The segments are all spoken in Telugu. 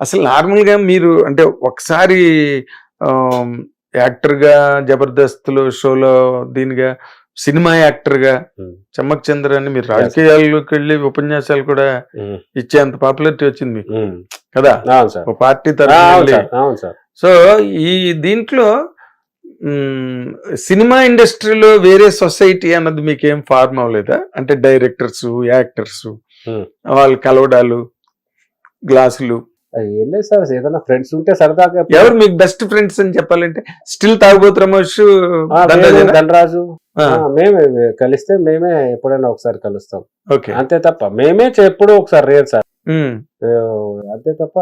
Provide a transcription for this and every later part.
అసలు నార్మల్గా మీరు అంటే ఒకసారి ఆమ్, యాక్టర్గా జబర్దస్త్లో షోలో దీనిగా సినిమా యాక్టర్గా Hmm. చమ్మక్ చంద్ర అని మీరు రాజకీయాల్లోకి వెళ్ళి ఉపన్యాసాలు కూడా ఇచ్చేంత పాపులారిటీ వచ్చింది మీకు. కదా? ఒక పార్టీ తరఫున సో ఈ దీంట్లో సినిమా ఇండస్ట్రీలో వేరే సొసైటీ అన్నది మీకు ఏం ఫార్మ్ అవ్వలేదా? అంటే డైరెక్టర్స్ యాక్టర్స్. వాళ్ళు కలవడాలు గ్లాసులు. ఏం లేదు సార్ ఏదైనా ఫ్రెండ్స్ ఉంటే సరదాగా ఎవరు మీకు బెస్ట్ ఫ్రెండ్స్ అని చెప్పాలంటే స్టిల్ తాగుబోతు రమేష్ ధనరాజు. మేమే కలిస్తే మేమే ఎప్పుడైనా ఒకసారి కలుస్తాం. ఓకే. అంతే తప్ప మేమే ఎప్పుడూ ఒకసారి రేర్ సార్. అంతే తప్ప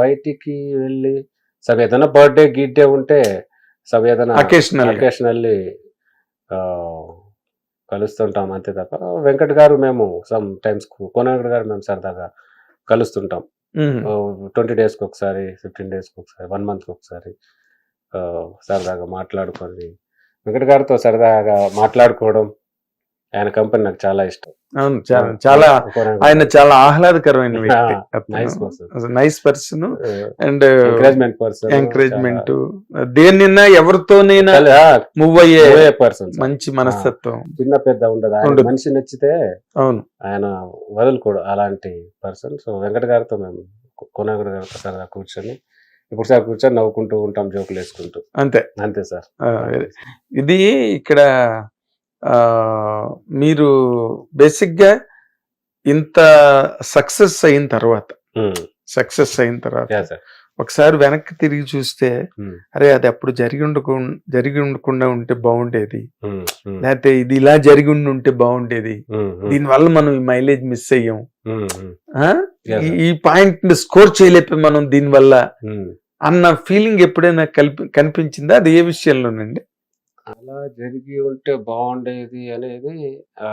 బయటికి వెళ్ళి సగ ఏదైనా బర్త్డే గిడ్డే ఉంటే సగ ఏదైనా. అకేషనల్లీ కలుస్తుంటాం అంతే తప్ప. వెంకట్ గారు మేము సమ్ టైమ్స్ కోనగడ్ గారు మేము సరదాగా కలుస్తుంటాం. ట్వంటీ డేస్కి ఒకసారి ఫిఫ్టీన్ డేస్కి ఒకసారి వన్ మంత్కి ఒకసారి సరదాగా మాట్లాడుకొని వెంకట గారితో సరదాగా మాట్లాడుకోవడం ఆయన కంపెనీ నాకు చాలా ఇష్టం. అవును చాలా చాలా ఆయన చాలా ఆహ్లాదకరమైన వ్యక్తి. Nice person and encouragement person encouragement దేన్నైనా ఎవరితోనైనా మూవ్ అయ్యే పర్సన్ మంచి మనస్తత్వం. చిన్న పెద్ద ఉండదు. మనిషి నచ్చితే అవును. ఆయన వదులుకోడు అలాంటి పర్సన్ సో వెంకట గారితో మేము కొనగడ గారితో సరదా కూర్చొని ఇప్పుడు సార్ కూర్చొని నవ్వుకుంటూ ఉంటాం జోకులు వేసుకుంటూ అంతే. అంతే సార్. ఇది ఇక్కడ మీరు బేసిక్గా ఇంత సక్సెస్ అయిన తర్వాత సక్సెస్ అయిన తర్వాత ఒకసారి వెనక్కి తిరిగి చూస్తే. అరే అది అప్పుడు జరిగి ఉండకు జరిగి ఉండకుండా ఉంటే బాగుండేది. లేకపోతే ఇది ఇలా జరిగి ఉండి ఉంటే బాగుండేది. దీనివల్ల మనం ఈ మైలేజ్ మిస్ అయ్యాం. ఈ- పాయింట్ని స్కోర్ చేయలేకపోయి మనం దీనివల్ల అన్న ఫీలింగ్ ఎప్పుడైనా కలిపి కనిపించిందా? అది ఏ విషయంలోనండి? అలా జరిగి ఉంటే బాగుండేది అనేది ఆ,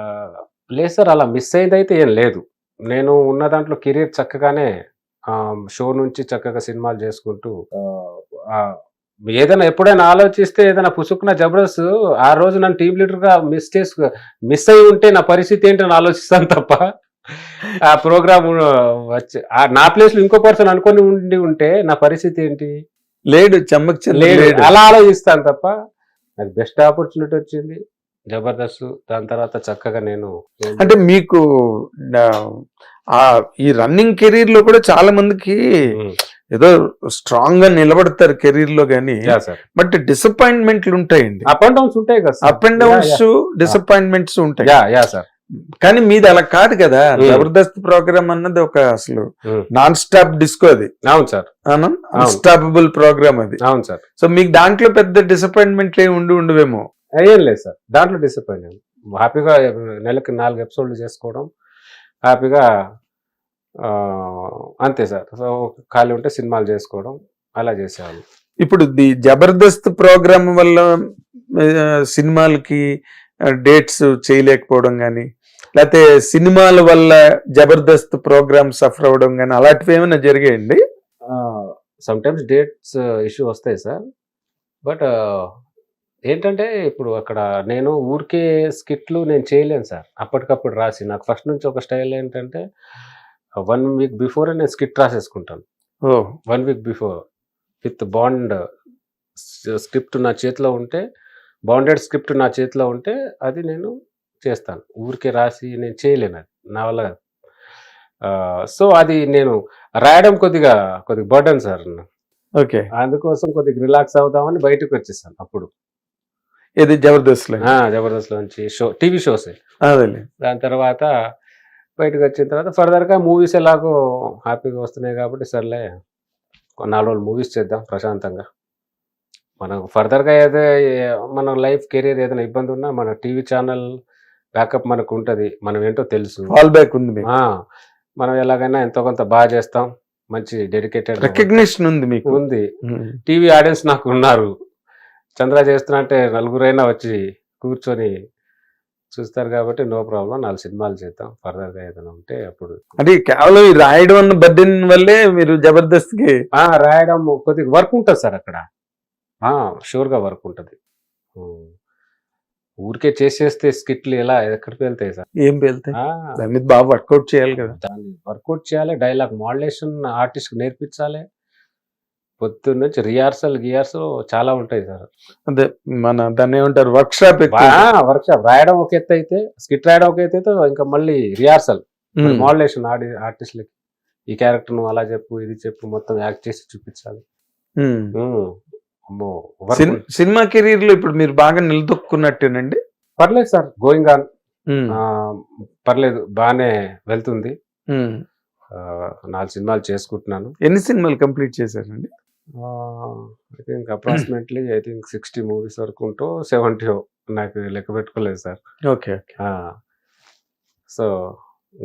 లేదు సార్ అలా మిస్ అయింది అయితే ఏం లేదు. నేను ఉన్న దాంట్లో కెరీర్ చక్కగానే షో నుంచి చక్కగా సినిమాలు చేసుకుంటూ ఏదైనా ఎప్పుడైనా ఆలోచిస్తే ఏదైనా పుసుకున్న జబర్దస్త్ ఆ రోజు నన్ను టీం లీడర్గా మిస్ చేసుకు మిస్ అయి ఉంటే నా పరిస్థితి ఏంటని ఆలోచిస్తాను తప్ప ఆ ప్రోగ్రామ్ వచ్చి నా ప్లేస్లో ఇంకో పర్సన్ అనుకొని ఉండి ఉంటే నా పరిస్థితి ఏంటి? లేడు చెమ్మక్ లేడు. అలా ఆలోచిస్తాను తప్ప నాకు బెస్ట్ ఆపర్చునిటీ వచ్చింది. జబర్దస్త్ దాని తర్వాత చక్కగా నేను అంటే మీకు ఈ రన్నింగ్ కెరీర్లో కూడా చాలా మందికి ఏదో స్ట్రాంగ్గా నిలబడతారు కెరీర్లో గానీ. బట్ డిసప్పాయింట్మెంట్లు ఉంటాయండి. అప్ అండ్ డౌన్స్ ఉంటాయి కదా అప్ అండ్ డౌన్స్ డిసప్పాయింట్మెంట్స్ ఉంటాయి. Yeah sir. కానీ మీది అలా కాదు కదా. జబర్దస్త్ ప్రోగ్రామ్ అన్నది ఒక అసలు. నాన్ స్టాప్ డిస్కో అది. అవును సార్. అన్స్టాపబుల్ ప్రోగ్రామ్ అది. అవును సార్. సో మీకు దాంట్లో పెద్ద డిసప్పాయింట్మెంట్లు ఏమి ఉండి ఉండవేమో? ఏం లేదు సార్. దాంట్లో డిసప్పాయింట్ హ్యాపీగా నెలకి నాలుగు ఎపిసోడ్లు చేసుకోవడం. హ్యాపీగా అంతే సార్. సో ఖాళీ ఉంటే సినిమాలు చేసుకోవడం. అలా చేసేవాళ్ళు. ఇప్పుడు ది జబర్దస్త్ ప్రోగ్రామ్ వల్ల సినిమాలకి డేట్స్ చేయలేకపోవడం కానీ లేకపోతే సినిమాల వల్ల జబర్దస్త్ ప్రోగ్రామ్ సఫర్ అవడం కానీ అలాంటివి ఏమైనా జరిగాయండి? సమ్ టైమ్స్ డేట్స్ ఇష్యూ వస్తాయి సార్. బట్ ఏంటంటే ఇప్పుడు అక్కడ నేను ఊరికే స్కిట్లు నేను చేయలేను సార్. అప్పటికప్పుడు రాసి నాకు ఫస్ట్ నుంచి ఒక స్టైల్ ఏంటంటే వన్ వీక్ బిఫోర్ నేను skit రాసేసుకుంటాను. One week before with bound script నా చేతిలో ఉంటే బాండెడ్ స్క్రిప్ట్ నా చేతిలో ఉంటే అది నేను చేస్తాను. ఊరికే రాసి నేను చేయలేను అది. నా వల్ల కాదు. సో అది నేను రాయడం కొద్దిగా కొద్దిగా బర్డన్ సార్ ఓకే. అందుకోసం కొద్దిగా రిలాక్స్ అవుదామని బయటకు వచ్చేసాను అప్పుడు. ఇది జబర్దస్త్లో? ఆ, జబర్దస్త్ నుంచి షో టీవీ షోస్. దాని తర్వాత బయటకు వచ్చిన తర్వాత ఫర్దర్గా మూవీస్ ఎలాగో హ్యాపీగా వస్తున్నాయి కాబట్టి సర్లే నాలుగు రోజులు మూవీస్ చేద్దాం ప్రశాంతంగా. మనకు ఫర్దర్గా ఏదో మన లైఫ్ కెరీర్ ఏదైనా ఇబ్బంది ఉన్నా మన టీవీ ఛానల్ బ్యాకప్ మనకు ఉంటుంది మనం ఏంటో తెలుసు ఫాల్ బ్యాక్ ఉంది మనం ఎలాగైనా ఎంతో కొంత బాగా చేస్తాం మంచి డెడికేటెడ్ రికగ్నిషన్ ఉంది మీకు. ఉంది. టీవీ ఆడియన్స్ నాకు ఉన్నారు. చంద్ర చేస్తున్నా అంటే నలుగురైనా వచ్చి కూర్చొని చూస్తారు కాబట్టి నో ప్రాబ్లం నాలుగు సినిమాలు చేద్దాం ఫర్దర్గా ఏదైనా ఉంటే అప్పుడు. అంటే కేవలం రాయడం అన్న బర్డెన్ వల్లే మీరు జబర్దస్త్కి ఆ, రాయడం కొద్దిగా వర్క్ ఉంటుంది సార్ అక్కడ. షూర్గా వర్క్ ఉంటుంది. ఊరికే చేసేస్తే స్కిట్లు ఎలా? ఎక్కడికి వెళ్తాయి సార్? ఏం వెళ్తాయి? దాని మీద బాగా వర్కౌట్ చేయాలి కదా. దాన్ని వర్కౌట్ చేయాలి డైలాగ్ మాడ్యులేషన్ ఆర్టిస్ట్ నేర్పించాలి. పొద్దున్న నుంచి రిహార్సల్ గియార్సల్ చాలా ఉంటాయి సార్. అదే మన దాన్ని ఏమంటారు? వర్క్ షాప్ వర్క్ షాప్ రాయడం ఒక ఎత్తు అయితే స్కిట్ రాయడం ఒక ఎత్తు అయితే ఇంకా మళ్ళీ రిహార్సల్. మాడ్యులేషన్ ఆడి ఆర్టిస్ట్లకి. ఈ క్యారెక్టర్ నువ్వు అలా చెప్పు ఇది చెప్పు మొత్తం యాక్ట్ చేసి చూపించాలి. సినిమా కెరీర్లో ఇప్పుడు మీరు బాగా నిలదొక్కున్నట్టేనండి? పర్లేదు సార్ గోయింగ్ ఆన్. పర్లేదు బాగానే వెళ్తుంది. నాలుగు సినిమాలు చేసుకుంటున్నాను. ఎన్ని సినిమాలు కంప్లీట్ చేశారండి? I think approximately I think sixty movies వరకు ఉంటూ సెవెంటీ నాకు లెక్క పెట్టుకోలేదు sir. Okay okay. So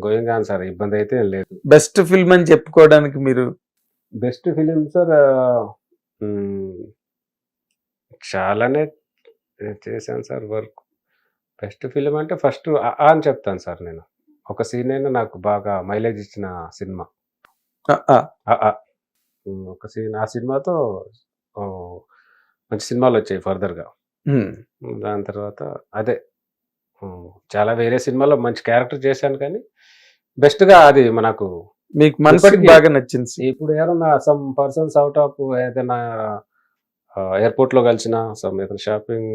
going on sir ఇబ్బంది అయితే లేదు. బెస్ట్ ఫిల్మ్ అని చెప్పుకోవడానికి మీరు బెస్ట్ ఫిలిం సార్ చాలానే చేశాను సార్ వర్క్. బెస్ట్ ఫిలిం అంటే ఫస్ట్ అని చెప్తాను సార్ నేను. ఒక సీన్ అయినా నాకు బాగా మైలేజ్ ఇచ్చిన సినిమా. ఆ, ఆ, ఆ, ఆ. ఉమ్, ఒక సీన్ ఆ సినిమాతో ఓ, మంచి సినిమాలు వచ్చాయి ఫర్దర్గా. దాని తర్వాత అదే. ఉమ్, చాలా వేరే సినిమాలో మంచి క్యారెక్టర్ చేశాను కానీ బెస్ట్గా అది మనకు మీకు మనసుకి ఇప్పటికీ- బాగా నచ్చింది. ఇప్పుడు ఎవరన్నా సమ్ పర్సన్స్ అవుట్ ఆఫ్ ఏదైనా ఎయిర్పోర్ట్లో కలిసిన సమ్ ఏదైనా షాపింగ్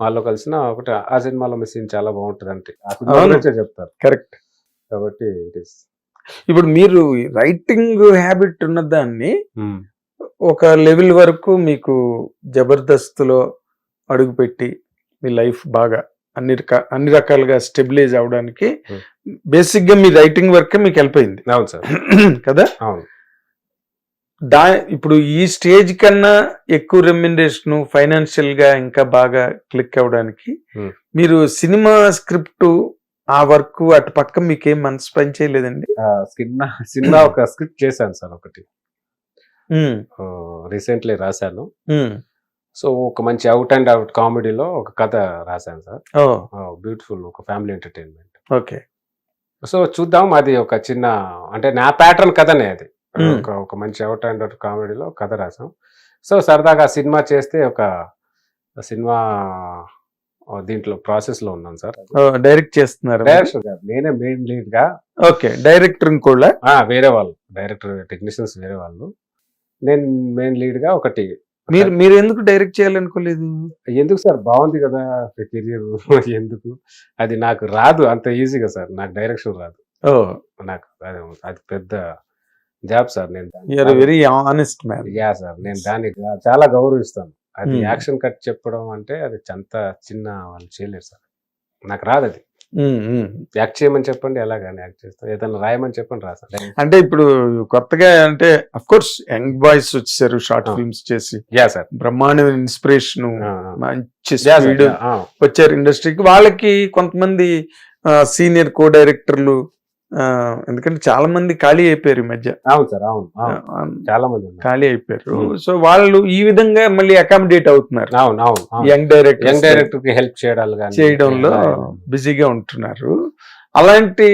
మాల్లో కలిసిన ఒకటి ఆ సినిమాలో మిస్సింగ్ చాలా బాగుంటుంది అంటే చెప్తారు. కరెక్ట్ కాబట్టి ఇట్ ఇస్ ఇప్పుడు మీరు రైటింగ్ హ్యాబిట్ ఉన్నదాన్ని ఒక లెవెల్ వరకు మీకు జబర్దస్త్లో అడుగుపెట్టి మీ లైఫ్ బాగా అన్ని రకా అన్ని రకాలుగా స్టెబిలైజ్ అవడానికి Hmm. బేసిక్గా మీ రైటింగ్ వర్క్ మీకు హెల్ప్ అయింది. అవును సార్. కదా? అవును. దా ఇప్పుడు ఈ స్టేజ్ కన్నా ఎక్కువ రెమ్యునరేషన్ ఫైనాన్షియల్గా ఇంకా బాగా క్లిక్ అవ్వడానికి. మీరు సినిమా స్క్రిప్ట్ ఆ వర్క్ అటు పక్క మీకేం మనసు పని చేయలేదండి? సినిమా సినిమా ఒక స్క్రిప్ట్ చేశాను సార్ ఒకటి. రీసెంట్లీ రాశాను. సో ఒక మంచి అవుట్ అండ్ అవుట్ కామెడీలో ఒక కథ రాశాను సార్. బ్యూటిఫుల్ ఒక ఫ్యామిలీ ఎంటర్టైన్మెంట్. ఓకే. సో చూద్దాం. అది ఒక చిన్న అంటే నా ప్యాటర్న్ కథనే అది. ఒక ఒక మంచి అవుట్ అండ్ అవుట్ కామెడీలో కథ రాసాం. సో సరదాగా సినిమా చేస్తే ఒక సినిమా దీంట్లో ప్రాసెస్లో ఉన్నాను సార్ డైరెక్ట్ చేస్తున్నారు. డైరెక్టర్ గారు నేనే మెయిన్ లీడ్గా ఓకే డైరెక్టర్ కూడా వేరే వాళ్ళు. డైరెక్టర్ టెక్నీషియన్స్ వేరే వాళ్ళు. నేను మెయిన్ లీడ్గా ఒకటి మీరు మీరు ఎందుకు డైరెక్ట్ చేయాలనుకోలేదు? ఎందుకు సార్? బాగుంది కదా కెరియర్ ఎందుకు? అది నాకు రాదు అంత ఈజీగా సార్. నాకు డైరెక్షన్ రాదు. ఓ. నాకు అది పెద్ద జాబ్ సార్ నేను very honest man yeah sir నేను దాన్ని చాలా గౌరవిస్తాను. అది Hmm. యాక్షన్ కట్ చెప్పడం అంటే అది అంత చిన్న వాళ్ళు చేయలేరు సార్. నాకు రాదు అది. యాక్ట్ చేయమని చెప్పండి ఎలాగని యాక్ట్ చేస్తాం. ఏదైనా రాయమని చెప్పండి రాసాను అంటే ఇప్పుడు కొత్తగా అంటే అఫ్ కోర్స్ యంగ్ బాయ్స్ వచ్చేసారు షార్ట్ ఆ. ఫిల్మ్స్ చేసి. యా సార్ బ్రహ్మాండమైన ఇన్స్పిరేషన్ మంచి యా స్పీడ్ సార్ వచ్చారు ఇండస్ట్రీకి. వాళ్ళకి కొంతమంది సీనియర్ కో డైరెక్టర్లు ఎందుకంటే చాలా మంది ఖాళీ అయిపోయారు ఈ మధ్య. అవును సార్ అవును చాలా మంది ఖాళీ అయిపోయారు. సో వాళ్ళు ఈ విధంగా మళ్ళీ అకామిడేట్ అవుతున్నారు. అవును అవును అవును. యంగ్ డైరెక్టర్ యంగ్ డైరెక్టర్కి హెల్ప్ చేయడాలు బిజీగా ఉంటున్నారు. అలాంటి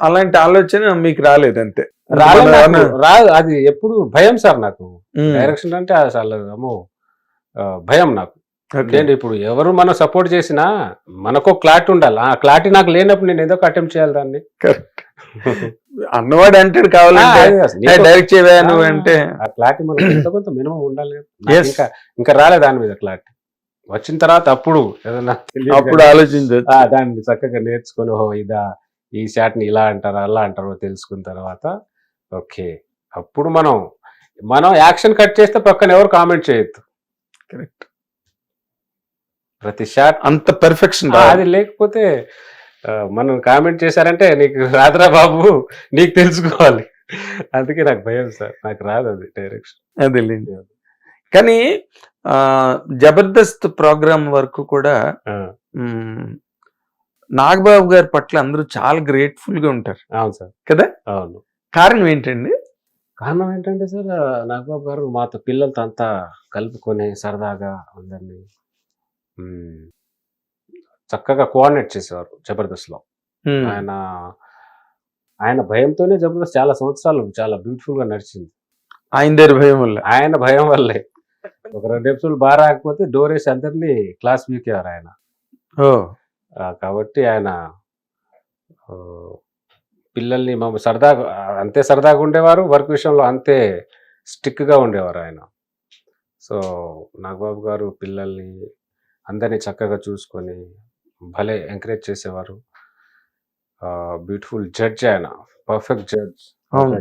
అలాంటి ఆలోచన మీకు రాలేదు అంతే. రాదు. అది ఎప్పుడు భయం సార్ నాకు. డైరెక్షన్ అంటే అసలు భయం నాకు. నేను ఇప్పుడు ఎవరు మనం సపోర్ట్ చేసినా మనకు క్లారిటీ ఉండాలి. ఆ క్లారిటీ నాకు లేనప్పుడు నేను ఏదో అటెంప్ట్ చేయాలి దాన్ని. అన్నవాడు అంటాడు కావాలంటే డైరెక్ట్ చేయవా నువ్వు ఆ, అంటే. ఆ క్లారిటీ మనకు ఎంతో కొంత మినిమం ఉండాలి. ఇంకా ఇంకా రాలే దాని మీద క్లారిటీ వచ్చిన తర్వాత అప్పుడు ఏదన్నా అప్పుడు కానీ, ఆలోచించవచ్చు ఆ, దాన్ని చక్కగా నేర్చుకొని ఓహో ఇదా ఈ షాట్ని ఇలా అంటారు అలా అంటారో తెలుసుకున్న తర్వాత ఓకే అప్పుడు మనం మనం యాక్షన్ కట్ చేస్తే పక్కన ఎవరు కామెంట్ చేయొద్దు. కరెక్ట్ ప్రతి షాట్ అంత పెర్ఫెక్షన్ అది లేకపోతే మనం కామెంట్ చేశారంటే నీకు రాదురా బాబు నీకు తెలుసుకోవాలి. అందుకే నాకు భయం సార్. నాకు రాదు అది డైరెక్షన్ అదేలేండి కానీ ఆ జబర్దస్త్ ప్రోగ్రామ్ వరకు కూడా నాగబాబు గారి పట్ల అందరూ చాలా గ్రేట్ఫుల్గా ఉంటారు. అవును సార్. కదా? అవును. కారణం ఏంటండి? కారణం ఏంటంటే సార్ నాగబాబు గారు మాతో పిల్లలతో అంతా కలుపుకొని సరదాగా అందరినీ చక్కగా కోఆర్డినేట్ చేసేవారు జబర్దస్త్లో. మ్, ఆయన ఆయన భయంతోనే జబర్దస్త్ చాలా సంవత్సరాలు చాలా బ్యూటిఫుల్గా నడిచింది. ఆయన దగ్గర భయం వల్ల. ఆయన భయం వల్లే. ఒక రెండు ఎపిసోడ్ బాగా రాకపోతే డోర్ వేసి అందరినీ క్లాస్ వీకేవారు ఆయన. కాబట్టి ఆయన పిల్లల్ని మమ్మ సరదాగా అంతే సరదాగా ఉండేవారు వర్క్ విషయంలో అంతే స్టిక్గా ఉండేవారు ఆయన. సో నాగబాబు గారు పిల్లల్ని అందరినీ చక్కగా చూసుకొని భలే ఎంకరేజ్ చేసేవారు. బ్యూటిఫుల్ జడ్జ్ ఆయన perfect judge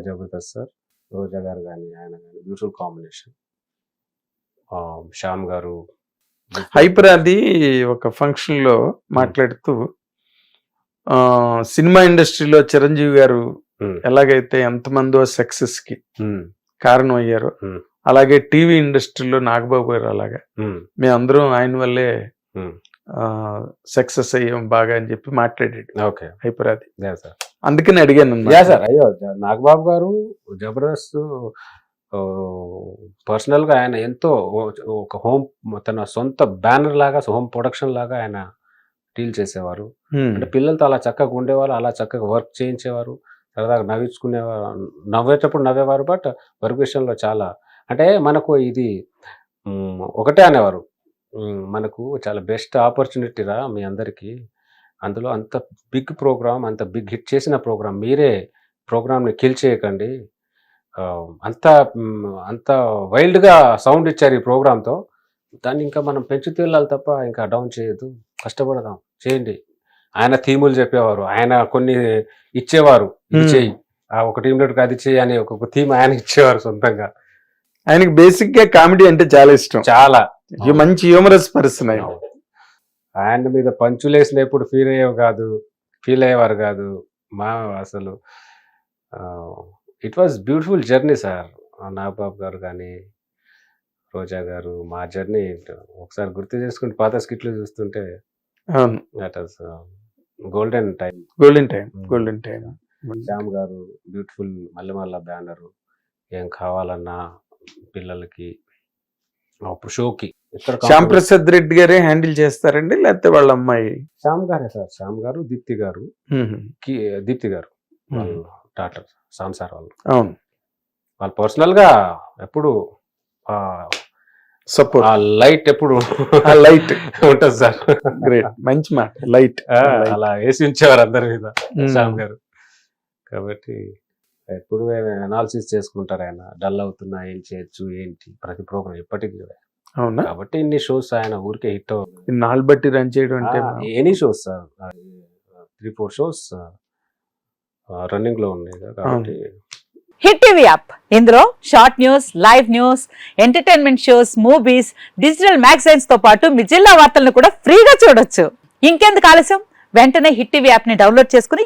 Jabardasth sir Roja garu కానీ ఆయన కానీ బ్యూటిఫుల్ కాంబినేషన్ శ్యామ్ గారు హైపర్ అది ఒక ఫంక్షన్లో మాట్లాడుతూ సినిమా ఇండస్ట్రీలో చిరంజీవి గారు. ఎలాగైతే ఎంతమందో సక్సెస్కి ఉమ్, కారణం అయ్యారో. అలాగే టీవీ ఇండస్ట్రీలో నాగబాబు గారు అలాగా. మేమందరం ఆయన వల్లే. సక్సెస్ అయ్యాం బాగా అని చెప్పి మాట్లాడాడు. ఓకే. హైపర్ అది యా సార్. అందుకని అడిగాను సార్ అయ్యో నాగబాబు గారు జబర్దస్త్ పర్సనల్గా ఆయన ఎంతో ఒక హోమ్ తన సొంత బ్యానర్ లాగా హోమ్ ప్రొడక్షన్ లాగా ఆయన డీల్ చేసేవారు. అంటే పిల్లలతో అలా చక్కగా ఉండేవారు అలా చక్కగా వర్క్ చేయించేవారు సరదాగా నవ్వించుకునేవారు నవ్వేటప్పుడు నవ్వేవారు బట్ వర్క్ విషయంలో చాలా అంటే మనకు ఇది ఒకటే అనేవారు. మనకు చాలా బెస్ట్ ఆపర్చునిటీ రా మీ అందరికీ. అందులో అంత బిగ్ ప్రోగ్రామ్ అంత బిగ్ హిట్ చేసిన ప్రోగ్రామ్ మీరే ప్రోగ్రామ్ని కిల్ చేయకండి. అంత అంత వైల్డ్గా సౌండ్ ఇచ్చారు ఈ ప్రోగ్రామ్తో దాన్ని ఇంకా మనం పెంచుతూ వెళ్ళాలి తప్ప ఇంకా డౌన్ చేయొద్దు. కష్టపడదాం. చేయండి. ఆయన థీములు చెప్పేవారు. ఆయన కొన్ని ఇచ్చేవారు. ఇది. చేయి. ఆ ఒక టీం లీడర్కి అది చేయి అని ఒక్కొక్క థీమ్ ఆయన ఇచ్చేవారు సొంతంగా. ఆయనకి బేసిక్గా కామెడీ అంటే చాలా ఇష్టం. చాలా. మంచి హ్యూమరస్ పర్సన్ ఆయన. ఆయన మీద పంచులేసినప్పుడు ఫీల్ అయ్యేవి కాదు ఫీల్ అయ్యేవారు కాదు. మా అసలు it was beautiful journey sir Nagababu garu కానీ రోజా గారు మా జర్నీ ఒకసారి గుర్తు చేసుకుంటే పాత స్కిట్లు చూస్తుంటే golden time golden time. Golden time Shyam garu beautiful Mallemala banner ఏం కావాలన్నా పిల్లలకి షోకి. శ్యామ్ ప్రసాద్ రెడ్డి గారే హ్యాండిల్ చేస్తారండి? లేకపోతే వాళ్ళ అమ్మాయి? శ్యామ్ గారే సార్. శ్యామ్ గారు దీప్తి గారు దీప్తి గారు డాక్టర్ సాంసార్ వాళ్ళు. అవును. వాళ్ళు పర్సనల్గా ఎప్పుడు ఆ సపోర్ట్. ఆ లైట్ ఎప్పుడు ఆ లైట్. ఉంటుంది సార్. గ్రేట్. మంచి మాట. లైట్. అలా వేసి ఉంచేవారు అందరి మీద శ్యామ్ గారు. కాబట్టి ఎప్పుడు అనాలిసిస్ చేసుకుంటారు ఆయన? డల్ అవుతున్నా ఏం చేయొచ్చు ఏంటి? ప్రతి ప్రోగ్రామ్ ఎప్పటికీ కూడా. అవునా? కాబట్టి ఇన్ని షోస్ ఆయన ఊరికే హిట్ నాలుగు బట్టి రన్ చేయడం అంటే any shows sir three four shows రన్నింగ్లో ఉన్నాయి కదా కాబట్టి హిట్ టీవీ యాప్ ఇందులో short news live news entertainment shows movies digital మ్యాగజైన్స్తో పాటు మీ జిల్లా వార్తలను కూడా ఫ్రీగా చూడొచ్చు. ఇంకెందుకు ఆలస్యం? వెంటనే హిట్ టీవీ యాప్ని డౌన్లోడ్ చేసుకుని